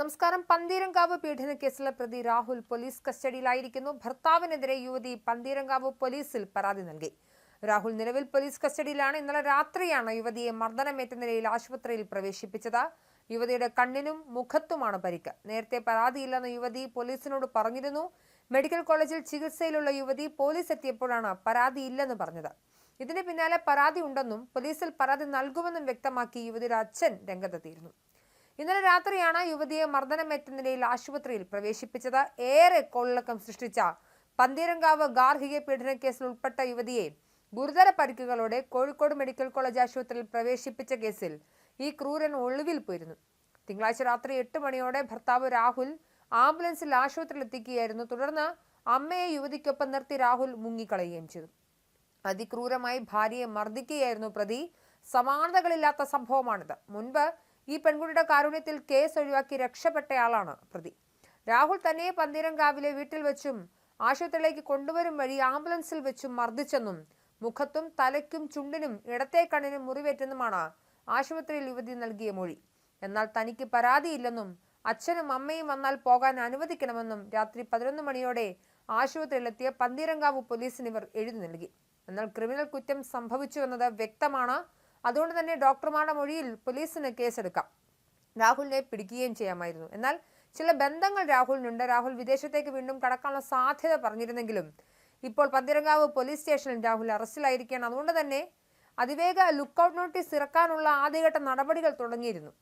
നമസ്കാരം. പന്തീരങ്കാവ് പീഡനക്കേസിലെ പ്രതി രാഹുൽ പോലീസ് കസ്റ്റഡിയിലായിരിക്കുന്നു. ഭർത്താവിനെതിരെ യുവതി പന്തീരങ്കാവ് പോലീസിൽ പരാതി നൽകി. രാഹുൽ നിലവിൽ പോലീസ് കസ്റ്റഡിയിലാണ്. ഇന്നലെ രാത്രിയാണ് യുവതിയെ മർദ്ദനമേറ്റ നിലയിൽ ആശുപത്രിയിൽ പ്രവേശിപ്പിച്ചത്. യുവതിയുടെ കണ്ണിനും മുഖത്തുമാണ് പരിക്ക്. നേരത്തെ പരാതിയില്ലെന്ന് യുവതി പോലീസിനോട് പറഞ്ഞിരുന്നു. മെഡിക്കൽ കോളേജിൽ ചികിത്സയിലുള്ള യുവതി പോലീസ് എത്തിയപ്പോഴാണ് പരാതിയില്ലെന്ന് പറഞ്ഞത്. ഇതിന് പിന്നാലെ പരാതി ഉണ്ടെന്നും പോലീസിൽ പരാതി നൽകുമെന്നും വ്യക്തമാക്കി യുവതിയുടെ അച്ഛൻ രംഗത്തെത്തിയിരുന്നു. ഇന്നലെ രാത്രിയാണ് യുവതിയെ മർദ്ദനമേറ്റ നിലയിൽ ആശുപത്രിയിൽ പ്രവേശിപ്പിച്ചത്. ഏറെ കൊള്ളക്കം സൃഷ്ടിച്ച പന്തീരങ്കാവ് ഗാർഹിക പീഡനക്കേസിൽ ഉൾപ്പെട്ട യുവതിയെ ഗുരുതര പരിക്കുകളോടെ കോഴിക്കോട് മെഡിക്കൽ കോളേജ് ആശുപത്രിയിൽ പ്രവേശിപ്പിച്ച കേസിൽ ഈ ക്രൂരൻ ഒളിവിൽ പോയിരുന്നു. തിങ്കളാഴ്ച രാത്രി എട്ട് മണിയോടെ ഭർത്താവ് രാഹുൽ ആംബുലൻസിൽ ആശുപത്രിയിൽ എത്തിക്കുകയായിരുന്നു. തുടർന്ന് അമ്മയെ യുവതിക്കൊപ്പം നിർത്തി രാഹുൽ മുങ്ങിക്കളയുകയും ചെയ്തു. അതിക്രൂരമായി ഭാര്യയെ മർദ്ദിക്കുകയായിരുന്നു പ്രതി. സമാനതകളില്ലാത്ത സംഭവമാണിത്. മുൻപ് ഈ പെൺകുട്ടിയുടെ കാരുണ്യത്തിൽ കേസ് ഒഴിവാക്കി രക്ഷപ്പെട്ടയാളാണ് പ്രതി. രാഹുൽ തന്നെ പന്തീരങ്കാവിലെ വീട്ടിൽ വെച്ചും ആശുപത്രിയിലേക്ക് കൊണ്ടുവരും വഴി ആംബുലൻസിൽ വെച്ചും മർദ്ദിച്ചെന്നും മുഖത്തും തലയ്ക്കും ചുണ്ടിനും ഇടത്തെ കണ്ണിനും മുറിവേറ്റെന്നുമാണ് ആശുപത്രിയിൽ യുവതി നൽകിയ മൊഴി. എന്നാൽ തനിക്ക് പരാതിയില്ലെന്നും അച്ഛനും അമ്മയും വന്നാൽ പോകാൻ അനുവദിക്കണമെന്നും രാത്രി പതിനൊന്ന് മണിയോടെ ആശുപത്രിയിലെത്തിയ പന്തീരങ്കാവ് പോലീസിന് ഇവർ എഴുതി നൽകി. എന്നാൽ ക്രിമിനൽ കുറ്റം സംഭവിച്ചുവെന്നത് വ്യക്തമാണ്. അതുകൊണ്ട് തന്നെ ഡോക്ടർമാരുടെ മൊഴിയിൽ പോലീസിന് കേസെടുക്കാം. രാഹുലിനെ പിടിക്കുകയും ചെയ്യാമായിരുന്നു. എന്നാൽ ചില ബന്ധങ്ങൾ രാഹുലിനുണ്ട്. രാഹുൽ വിദേശത്തേക്ക് വീണ്ടും കടക്കാനുള്ള സാധ്യത പറഞ്ഞിരുന്നെങ്കിലും ഇപ്പോൾ പന്തിരങ്കാവ് പോലീസ് സ്റ്റേഷനിൽ രാഹുൽ അറസ്റ്റിലായിരിക്കുകയാണ്. അതുകൊണ്ട് തന്നെ അതിവേഗ ലുക്കൌട്ട് നോട്ടീസ് ഇറക്കാനുള്ള ആദ്യഘട്ട നടപടികൾ തുടങ്ങിയിരുന്നു.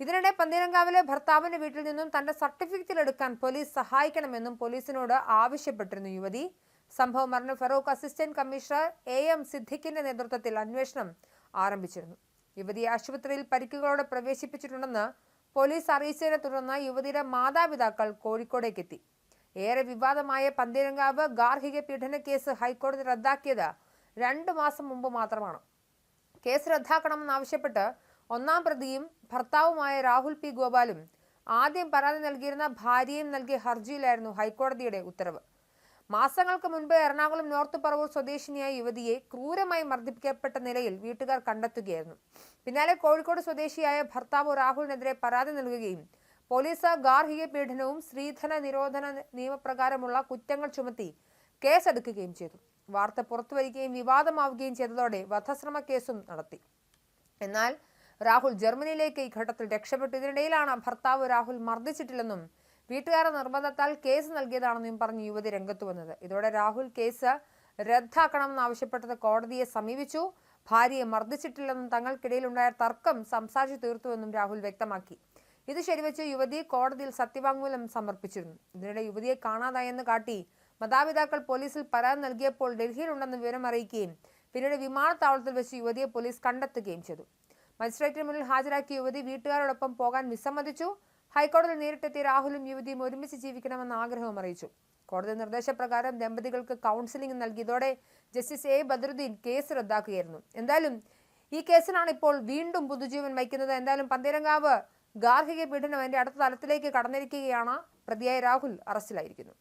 ഇതിനിടെ പന്തീരങ്കാവിലെ ഭർത്താവിന്റെ വീട്ടിൽ നിന്നും തന്റെ സർട്ടിഫിക്കറ്റിൽ എടുക്കാൻ പോലീസ് സഹായിക്കണമെന്നും പോലീസിനോട് ആവശ്യപ്പെട്ടിരുന്നു യുവതി. സംഭവം അറിഞ്ഞ Feroke assistant commissioner A M സിദ്ദിഖിന്റെ നേതൃത്വത്തിൽ അന്വേഷണം ആരംഭിച്ചിരുന്നു. യുവതിയെ ആശുപത്രിയിൽ പരിക്കുകളോടെ പ്രവേശിപ്പിച്ചിട്ടുണ്ടെന്ന് പോലീസ് അറിയിച്ചതിനെ തുടർന്ന് യുവതിയുടെ മാതാപിതാക്കൾ കോഴിക്കോടേക്ക് എത്തി ഏറെ വിവാദമായ പന്തീരങ്കാവ് ഗാർഹിക പീഡന കേസ് ഹൈക്കോടതി റദ്ദാക്കിയത് രണ്ടു മാസം മുമ്പ് മാത്രമാണ്. കേസ് റദ്ദാക്കണമെന്നാവശ്യപ്പെട്ട് ഒന്നാം പ്രതിയും ഭർത്താവുമായ രാഹുൽ പി ഗോപാലും ആദ്യം പരാതി നൽകിയിരുന്ന ഭാര്യയും നൽകിയ ഹർജിയിലായിരുന്നു ഹൈക്കോടതിയുടെ ഉത്തരവ്. മാസങ്ങൾക്ക് മുൻപ് എറണാകുളം നോർത്ത് പറവൂർ സ്വദേശിനിയായ യുവതിയെ ക്രൂരമായി മർദ്ദിപ്പിക്കപ്പെട്ട നിലയിൽ വീട്ടുകാർ കണ്ടെത്തുകയായിരുന്നു. പിന്നാലെ കോഴിക്കോട് സ്വദേശിയായ ഭർത്താവ് രാഹുലിനെതിരെ പരാതി നൽകുകയും പോലീസ് ഗാർഹിക പീഡനവും സ്ത്രീധന നിരോധന നിയമപ്രകാരമുള്ള കുറ്റങ്ങൾ ചുമത്തി കേസെടുക്കുകയും ചെയ്തു. വാർത്ത പുറത്തുവരികയും വിവാദമാവുകയും ചെയ്തതോടെ വധശ്രമ കേസും നടത്തി. എന്നാൽ രാഹുൽ ജർമ്മനിയിലേക്ക് ഈ ഘട്ടത്തിൽ രക്ഷപ്പെട്ടു ഇതിനിടയിലാണ് ഭർത്താവ് രാഹുൽ മർദ്ദിച്ചിട്ടില്ലെന്നും വീട്ടുകാരുടെ നിർബന്ധത്താൽ കേസ് നൽകിയതാണെന്നും പറഞ്ഞ് യുവതി രംഗത്തു വന്നത്. ഇതോടെ രാഹുൽ കേസ് റദ്ദാക്കണമെന്നാവശ്യപ്പെട്ടത് കോടതിയെ സമീപിച്ചു. ഭാര്യയെ മർദ്ദിച്ചിട്ടില്ലെന്നും തങ്ങൾക്കിടയിലുണ്ടായ തർക്കം സംസാരിച്ചു തീർത്തുവെന്നും രാഹുൽ വ്യക്തമാക്കി. ഇത് ശരിവെച്ച് യുവതി കോടതിയിൽ സത്യവാങ്മൂലം സമർപ്പിച്ചിരുന്നു. ഇതിനിടെ യുവതിയെ കാണാതായെന്ന് കാട്ടി മാതാപിതാക്കൾ പോലീസിൽ പരാതി നൽകിയപ്പോൾ ഡൽഹിയിലുണ്ടെന്ന് വിവരം അറിയിക്കുകയും പിന്നീട് വിമാനത്താവളത്തിൽ വെച്ച് യുവതിയെ പോലീസ് കണ്ടെത്തുകയും ചെയ്തു. മജിസ്ട്രേറ്റിന് മുന്നിൽ ഹാജരാക്കിയ യുവതി വീട്ടുകാരോടൊപ്പം പോകാൻ വിസമ്മതിച്ചു. ഹൈക്കോടതിയിൽ നേരിട്ടെത്തിയ രാഹുലും യുവതിയും ഒരുമിച്ച് ജീവിക്കണമെന്ന ആഗ്രഹവും അറിയിച്ചു. കോടതി നിർദ്ദേശപ്രകാരം ദമ്പതികൾക്ക് കൗൺസിലിംഗ് നൽകിയതോടെ ജസ്റ്റിസ് എ ബദറുദ്ദീൻ കേസ് റദ്ദാക്കുകയായിരുന്നു. എന്തായാലും ഈ കേസിനാണ് ഇപ്പോൾ വീണ്ടും പുതുജീവൻ വയ്ക്കുന്നത് എന്തായാലും പന്തീരങ്കാവ് ഗാർഹിക പീഡനം അതിന്റെ അടുത്ത തലത്തിലേക്ക് കടന്നിരിക്കുകയാണ് പ്രതിയായ രാഹുൽ അറസ്റ്റിലായിരിക്കുന്നു.